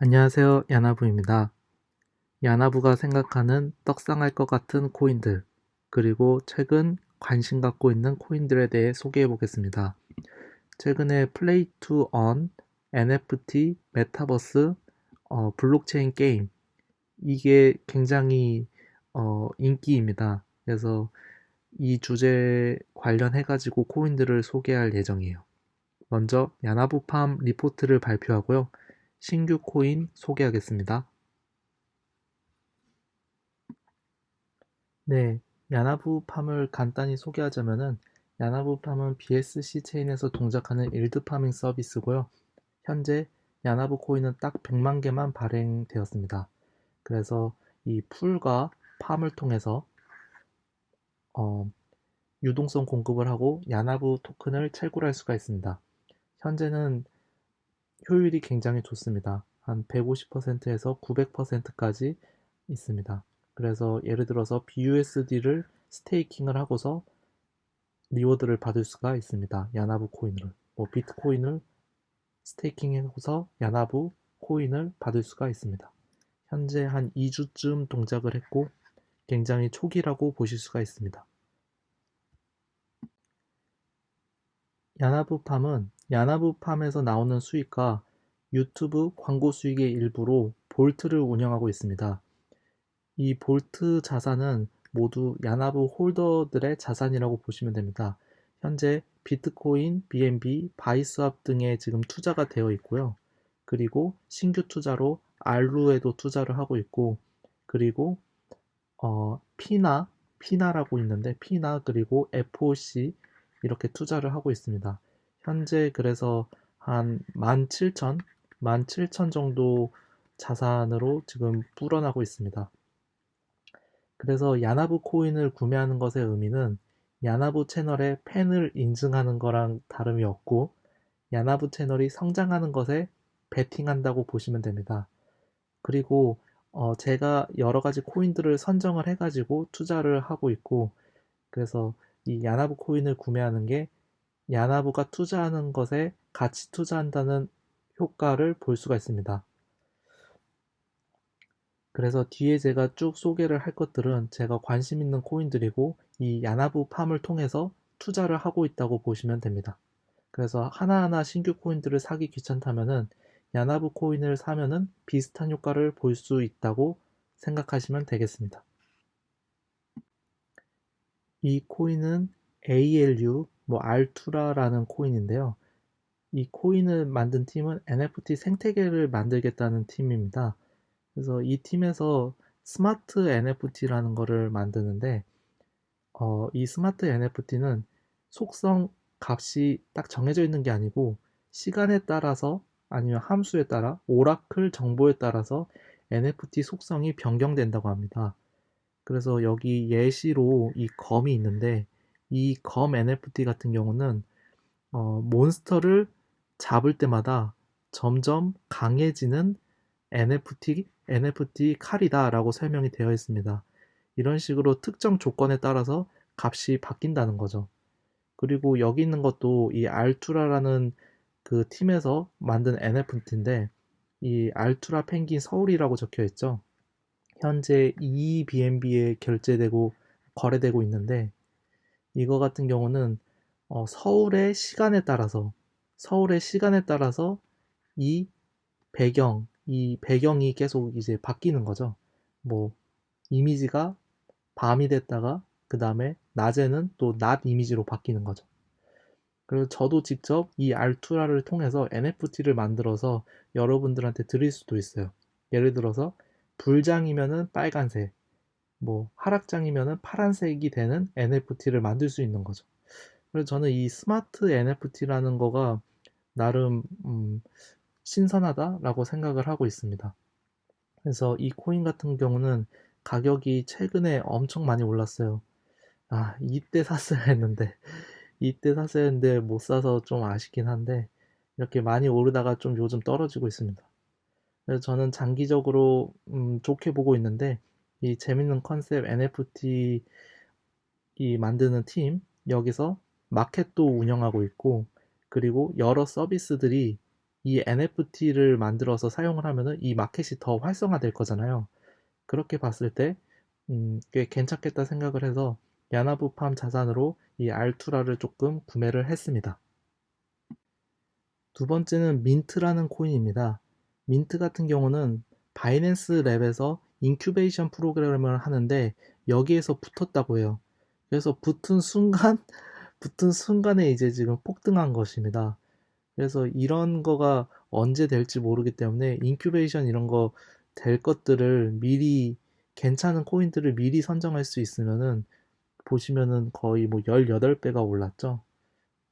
안녕하세요. 야나부입니다. 야나부가 생각하는 떡상할 것 같은 코인들, 그리고 최근 관심 갖고 있는 코인들에 대해 소개해 보겠습니다. 최근에 플레이 투 언, NFT, 메타버스, 어, 블록체인 게임, 이게 굉장히 어, 인기입니다. 그래서 이 주제 관련해 가지고 코인들을 소개할 예정이에요. 먼저 야나부팜 리포트를 발표하고요. 신규 코인 소개하겠습니다. 네, 야나부 팜을 간단히 소개하자면은 야나부 팜은 BSC 체인에서 동작하는 일드 파밍 서비스고요. 현재 야나부 코인은 딱 100만 개만 발행되었습니다. 그래서 이 풀과 팜을 통해서 어, 유동성 공급을 하고 야나부 토큰을 채굴할 수가 있습니다. 현재는 효율이 굉장히 좋습니다. 한 150%에서 900%까지 있습니다. 그래서 예를 들어서 BUSD를 스테이킹을 하고서 리워드를 받을 수가 있습니다. 야나부 코인을. 뭐 비트코인을 스테이킹해서 야나부 코인을 받을 수가 있습니다. 현재 한 2주쯤 동작을 했고 굉장히 초기라고 보실 수가 있습니다. 야나부팜은 야나부팜에서 나오는 수익과 유튜브 광고 수익의 일부로 볼트를 운영하고 있습니다. 이 볼트 자산은 모두 야나부 홀더들의 자산이라고 보시면 됩니다. 현재 비트코인, BNB, 바이스왑 등에 지금 투자가 되어 있고요. 그리고 신규 투자로 알루에도 투자를 하고 있고, 그리고 어, 피나, 피나라고 있는데 피나 그리고 FOC 이렇게 투자를 하고 있습니다. 현재 그래서 한 17,000, 17,000 정도 자산으로 지금 불어나고 있습니다. 그래서 야나부 코인을 구매하는 것의 의미는 야나부 채널의 팬을 인증하는 거랑 다름이 없고 야나부 채널이 성장하는 것에 베팅한다고 보시면 됩니다. 그리고 어 제가 여러 가지 코인들을 선정을 해가지고 투자를 하고 있고 그래서 이 야나부 코인을 구매하는 게 야나부가 투자하는 것에 같이 투자한다는 효과를 볼 수가 있습니다. 그래서 뒤에 제가 쭉 소개를 할 것들은 제가 관심 있는 코인들이고 이 야나부 팜을 통해서 투자를 하고 있다고 보시면 됩니다. 그래서 하나하나 신규 코인들을 사기 귀찮다면은 야나부 코인을 사면은 비슷한 효과를 볼 수 있다고 생각하시면 되겠습니다. 이 코인은 ALU, 뭐 알투라라는 코인인데요. 이 코인을 만든 팀은 NFT 생태계를 만들겠다는 팀입니다. 그래서 이 팀에서 스마트 NFT라는 거를 만드는데 어, 이 스마트 NFT는 속성 값이 딱 정해져 있는 게 아니고 시간에 따라서 아니면 함수에 따라 오라클 정보에 따라서 NFT 속성이 변경된다고 합니다. 그래서 여기 예시로 이 검이 있는데 이 검 NFT 같은 경우는 어, 몬스터를 잡을 때마다 점점 강해지는 NFT, NFT 칼이다라고 설명이 되어 있습니다. 이런 식으로 특정 조건에 따라서 값이 바뀐다는 거죠. 그리고 여기 있는 것도 이 알투라라는 그 팀에서 만든 NFT인데 이 알투라 펭귄 서울이라고 적혀 있죠. 현재 EBNB에 결제되고 거래되고 있는데 이거 같은 경우는 어, 서울의 시간에 따라서 서울의 시간에 따라서 이 배경, 이 배경이 계속 이제 바뀌는 거죠. 뭐 이미지가 밤이 됐다가 그 다음에 낮에는 또 낮 이미지로 바뀌는 거죠. 그리고 저도 직접 이 알투라를 통해서 NFT를 만들어서 여러분들한테 드릴 수도 있어요. 예를 들어서 불장이면은 빨간색, 뭐 하락장이면은 파란색이 되는 NFT를 만들 수 있는 거죠. 그래서 저는 이 스마트 NFT라는 거가 나름 음, 신선하다라고 생각을 하고 있습니다. 그래서 이 코인 같은 경우는 가격이 최근에 엄청 많이 올랐어요. 아, 이때 샀어야 했는데, 이때 샀어야 했는데 못 사서 좀 아쉽긴 한데, 이렇게 많이 오르다가 좀 요즘 떨어지고 있습니다. 그래서 저는 장기적으로 음, 좋게 보고 있는데, 이 재밌는 컨셉 NFT 이 만드는 팀, 여기서 마켓도 운영하고 있고, 그리고 여러 서비스들이 이 NFT를 만들어서 사용을 하면은 이 마켓이 더 활성화될 거잖아요. 그렇게 봤을 때, 음, 꽤 괜찮겠다 생각을 해서 야나부팜 자산으로 이 알투라를 조금 구매를 했습니다. 두 번째는 민트라는 코인입니다. 민트 같은 경우는 바이낸스 랩에서 인큐베이션 프로그램을 하는데 여기에서 붙었다고 해요. 그래서 붙은 순간, 붙은 순간에 이제 지금 폭등한 것입니다. 그래서 이런 거가 언제 될지 모르기 때문에 인큐베이션 이런 거 될 것들을 미리 괜찮은 코인들을 미리 선정할 수 있으면은 보시면은 거의 뭐 18배가 올랐죠.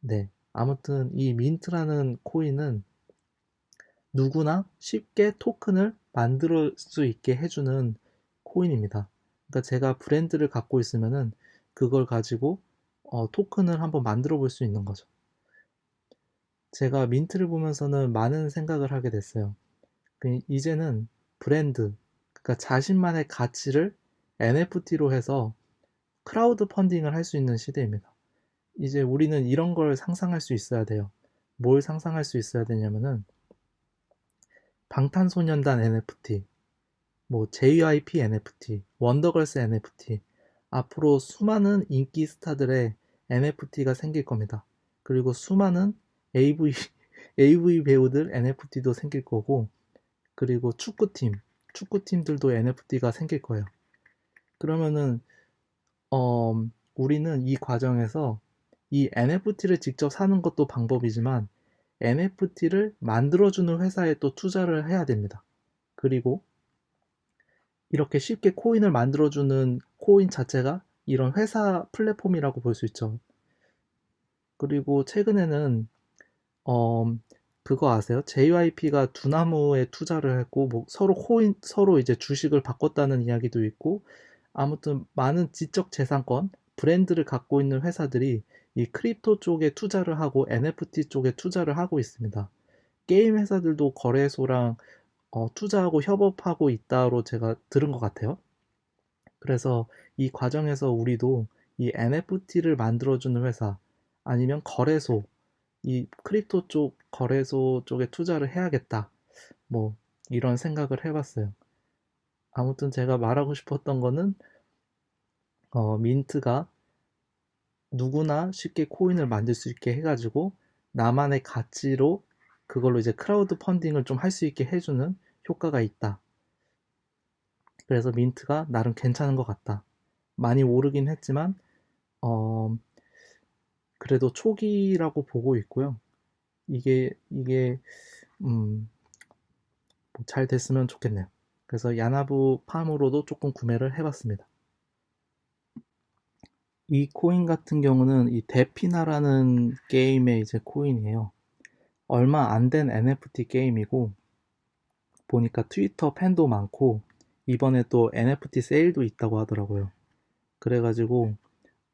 네. 아무튼 이 민트라는 코인은 누구나 쉽게 토큰을 만들 수 있게 해주는 코인입니다. 그러니까 제가 브랜드를 갖고 있으면은 그걸 가지고 어, 토큰을 한번 만들어 볼 수 있는 거죠. 제가 민트를 보면서는 많은 생각을 하게 됐어요. 그 이제는 브랜드, 그러니까 자신만의 가치를 NFT로 해서 크라우드 펀딩을 할 수 있는 시대입니다. 이제 우리는 이런 걸 상상할 수 있어야 돼요. 뭘 상상할 수 있어야 되냐면은 방탄소년단 NFT, 뭐 JYP NFT, 원더걸스 NFT 앞으로 수많은 인기 스타들의 NFT가 생길 겁니다. 그리고 수많은 AV AV 배우들 NFT도 생길 거고 그리고 축구팀 축구팀들도 NFT가 생길 거예요. 그러면은 어, 우리는 이 과정에서 이 NFT를 직접 사는 것도 방법이지만 NFT를 만들어주는 회사에 또 투자를 해야 됩니다. 그리고 이렇게 쉽게 코인을 만들어주는 코인 자체가 이런 회사 플랫폼이라고 볼 수 있죠. 그리고 최근에는 어, 그거 아세요? JYP가 두나무에 투자를 했고 뭐 서로 코인 서로 이제 주식을 바꿨다는 이야기도 있고 아무튼 많은 지적 재산권 브랜드를 갖고 있는 회사들이 이 크립토 쪽에 투자를 하고 NFT 쪽에 투자를 하고 있습니다. 게임 회사들도 거래소랑 어, 투자하고 협업하고 있다로 제가 들은 것 같아요. 그래서 이 과정에서 우리도 이 NFT를 만들어주는 회사 아니면 거래소, 이 크립토 쪽 거래소 쪽에 투자를 해야겠다. 뭐 이런 생각을 해봤어요. 아무튼 제가 말하고 싶었던 거는 어, 민트가 누구나 쉽게 코인을 만들 수 있게 해가지고 나만의 가치로 그걸로 이제 크라우드 펀딩을 좀 할 수 있게 해주는 효과가 있다. 그래서 민트가 나름 괜찮은 것 같다. 많이 오르긴 했지만, 어, 그래도 초기라고 보고 있고요. 이게, 이게, 음, 뭐잘 됐으면 좋겠네요. 그래서 야나부 팜으로도 조금 구매를 해봤습니다. 이 코인 같은 경우는 이 데피나라는 게임의 이제 코인이에요. 얼마 안 된 NFT 게임이고 보니까 트위터 팬도 많고 이번에 또 NFT 세일도 있다고 하더라고요. 그래가지고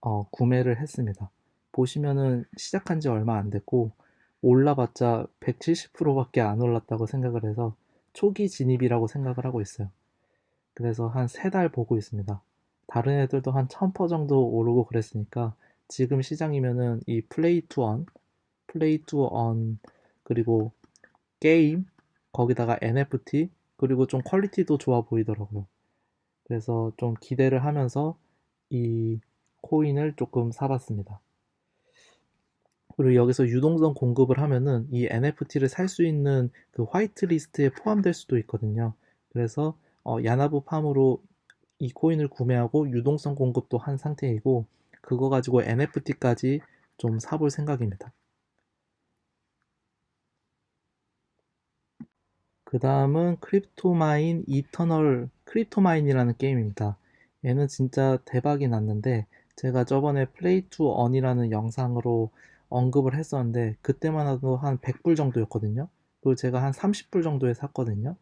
어, 구매를 했습니다. 보시면은 시작한 지 얼마 안 됐고 올라봤자 170%밖에 안 올랐다고 생각을 해서 초기 진입이라고 생각을 하고 있어요. 그래서 한 세 달 보고 있습니다. 다른 애들도 한 1000% 정도 오르고 그랬으니까 지금 시장이면은 이 플레이 투 원, 플레이 투 원, 그리고 게임, 거기다가 NFT, 그리고 좀 퀄리티도 좋아 보이더라고요. 그래서 좀 기대를 하면서 이 코인을 조금 사봤습니다. 그리고 여기서 유동성 공급을 하면은 이 NFT를 살 수 있는 그 화이트 리스트에 포함될 수도 있거든요. 그래서 어, 야나부 팜으로 이 코인을 구매하고 유동성 공급도 한 상태이고 그거 가지고 NFT까지 좀 사볼 생각입니다. 그 다음은 크립토마인 이터널 크립토마인이라는 게임입니다. 얘는 진짜 대박이 났는데 제가 저번에 플레이 투 언이라는 영상으로 언급을 했었는데 그때만 해도 한 100불 정도였거든요. 그리고 제가 한 30불 정도에 샀거든요.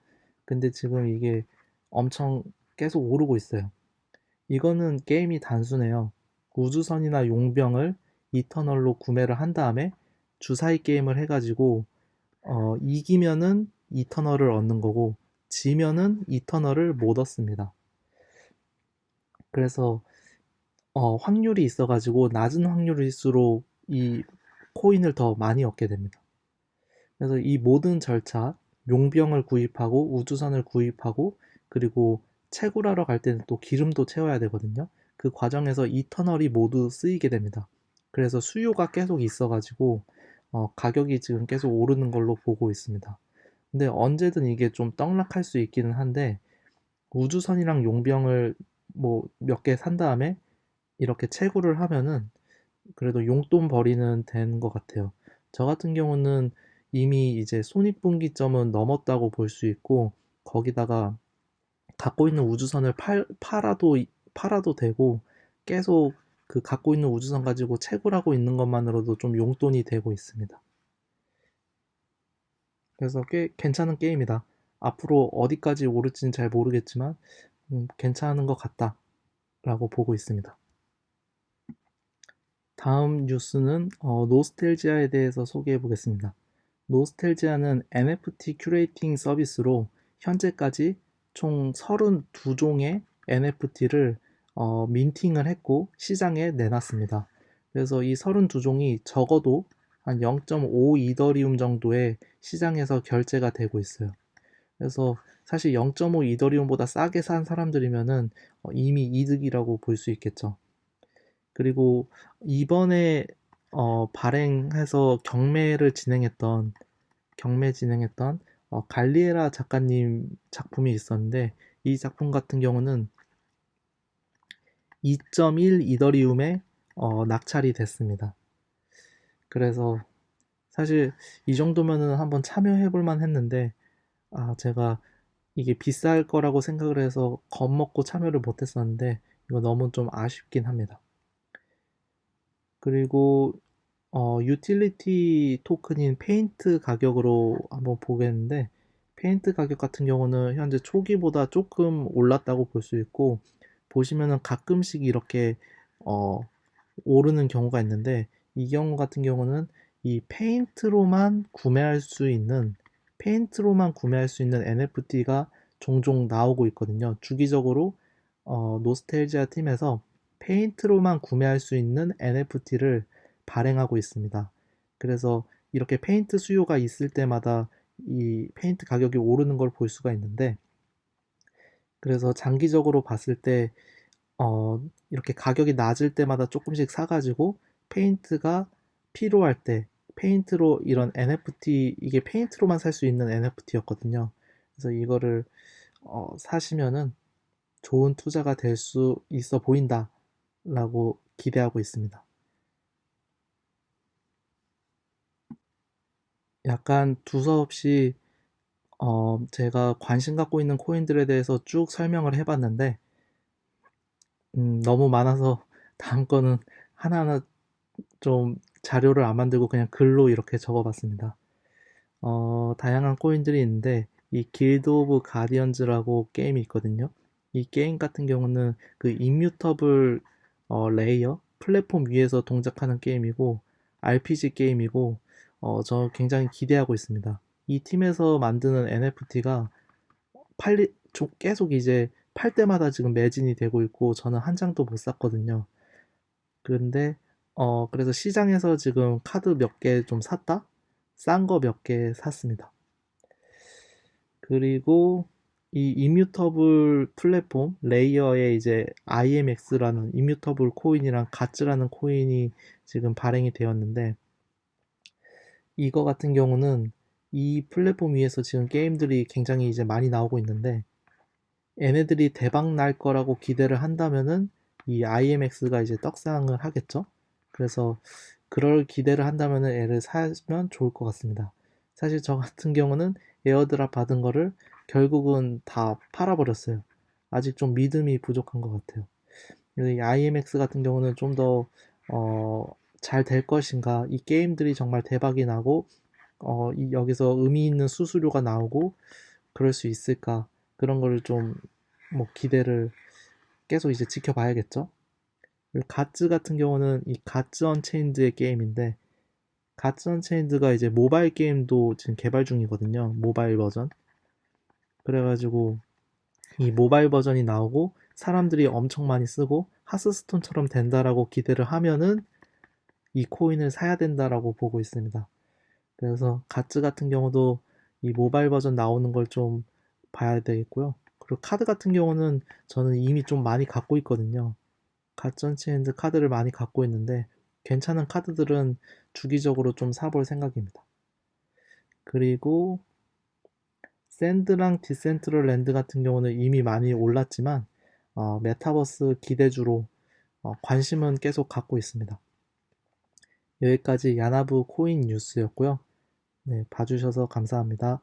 근데 지금 이게 엄청 계속 오르고 있어요. 이거는 게임이 단순해요. 우주선이나 용병을 이터널로 구매를 한 다음에 주사위 게임을 해가지고 어, 이기면은 이터널을 얻는 거고 지면은 이터널을 못 얻습니다. 그래서 어, 확률이 있어가지고 낮은 확률일수록 이 코인을 더 많이 얻게 됩니다. 그래서 이 모든 절차, 용병을 구입하고 우주선을 구입하고 그리고 채굴하러 갈 때는 또 기름도 채워야 되거든요. 그 과정에서 이 터널이 모두 쓰이게 됩니다. 그래서 수요가 계속 있어가지고 어, 가격이 지금 계속 오르는 걸로 보고 있습니다. 근데 언제든 이게 좀 떡락할 수 있기는 한데 우주선이랑 용병을 뭐 몇 개 산 다음에 이렇게 채굴을 하면은 그래도 용돈 벌이는 된 것 같아요. 저 같은 경우는 이미 이제 손익분기점은 넘었다고 볼 수 있고 거기다가 갖고 있는 우주선을 팔, 팔아도 팔아도 되고 계속 그 갖고 있는 우주선 가지고 채굴하고 있는 것만으로도 좀 용돈이 되고 있습니다. 그래서 꽤 괜찮은 게임이다. 앞으로 어디까지 오를지는 잘 모르겠지만 음, 괜찮은 것 같다라고 보고 있습니다. 다음 뉴스는 어, 노스텔지아에 대해서 소개해 보겠습니다. 노스텔지아는 NFT 큐레이팅 서비스로 현재까지 총 32종의 NFT를 어, 민팅을 했고 시장에 내놨습니다. 그래서 이 32종이 적어도 한 0.5 이더리움 정도의 시장에서 결제가 되고 있어요. 그래서 사실 0.5 이더리움보다 싸게 산 사람들이면은 어, 이미 이득이라고 볼 수 있겠죠. 그리고 이번에 어, 발행해서 경매를 진행했던 경매 진행했던 어, 갈리에라 작가님 작품이 있었는데 이 작품 같은 경우는 2.1 이더리움에 어, 낙찰이 됐습니다. 그래서 사실 이 정도면은 한번 참여해 볼만 했는데 아 제가 이게 비쌀 거라고 생각을 해서 겁먹고 참여를 못 했었는데 이거 너무 좀 아쉽긴 합니다. 그리고 어, 유틸리티 토큰인 페인트 가격으로 한번 보겠는데 페인트 가격 같은 경우는 현재 초기보다 조금 올랐다고 볼 수 있고 보시면은 가끔씩 이렇게 어, 오르는 경우가 있는데 이 경우 같은 경우는 이 페인트로만 구매할 수 있는 페인트로만 구매할 수 있는 NFT가 종종 나오고 있거든요. 주기적으로 어, 노스텔지아 팀에서 페인트로만 구매할 수 있는 NFT를 발행하고 있습니다. 그래서 이렇게 페인트 수요가 있을 때마다 이 페인트 가격이 오르는 걸 볼 수가 있는데 그래서 장기적으로 봤을 때 어, 이렇게 가격이 낮을 때마다 조금씩 사가지고 페인트가 필요할 때 페인트로 이런 NFT 이게 페인트로만 살 수 있는 NFT였거든요. 그래서 이거를 어, 사시면은 좋은 투자가 될 수 있어 보인다라고 기대하고 있습니다. 약간 두서없이 어, 제가 관심 갖고 있는 코인들에 대해서 쭉 설명을 해봤는데 음, 너무 많아서 다음 거는 하나하나 좀 자료를 안 만들고 그냥 글로 이렇게 적어봤습니다. 어, 다양한 코인들이 있는데 이 길드 오브 가디언즈라고 게임이 있거든요. 이 게임 같은 경우는 그 임뮤터블 어, 레이어 플랫폼 위에서 동작하는 게임이고 RPG 게임이고 어, 저 굉장히 기대하고 있습니다. 이 팀에서 만드는 NFT가 팔리, 계속 이제 팔 때마다 지금 매진이 되고 있고 저는 한 장도 못 샀거든요. 그런데 어 그래서 시장에서 지금 카드 몇 개 좀 샀다? 싼 거 몇 개 샀습니다. 그리고 이 이뮤터블 플랫폼 레이어에 이제 IMX라는 이뮤터블 코인이랑 가츠라는 코인이 지금 발행이 되었는데 이거 같은 경우는 이 플랫폼 위에서 지금 게임들이 굉장히 이제 많이 나오고 있는데 얘네들이 대박 날 거라고 기대를 한다면은 이 IMX가 이제 떡상을 하겠죠. 그래서 그럴 기대를 한다면은 얘를 사면 좋을 것 같습니다. 사실 저 같은 경우는 에어드랍 받은 거를 결국은 다 팔아버렸어요. 아직 좀 믿음이 부족한 것 같아요. 이 IMX 같은 경우는 좀 더, 어, 잘 될 것인가, 이 게임들이 정말 대박이 나고, 어, 이, 여기서 의미 있는 수수료가 나오고, 그럴 수 있을까, 그런 거를 좀, 뭐, 기대를 계속 이제 지켜봐야겠죠? 가츠 같은 경우는 이 가츠 언체인드의 게임인데, 가츠 언체인드가 이제 모바일 게임도 지금 개발 중이거든요. 모바일 버전. 그래가지고 이 모바일 버전이 나오고 사람들이 엄청 많이 쓰고 하스스톤처럼 된다라고 기대를 하면은 이 코인을 사야 된다라고 보고 있습니다. 그래서 가츠 같은 경우도 이 모바일 버전 나오는 걸 좀 봐야 되겠고요. 그리고 카드 같은 경우는 저는 이미 좀 많이 갖고 있거든요. 가전체인드 카드를 많이 갖고 있는데 괜찮은 카드들은 주기적으로 좀 사볼 생각입니다. 그리고 샌드랑 디센트럴 랜드 같은 경우는 이미 많이 올랐지만 어, 메타버스 기대주로 어, 관심은 계속 갖고 있습니다. 여기까지 야나부 코인 뉴스였고요. 네, 봐주셔서 감사합니다.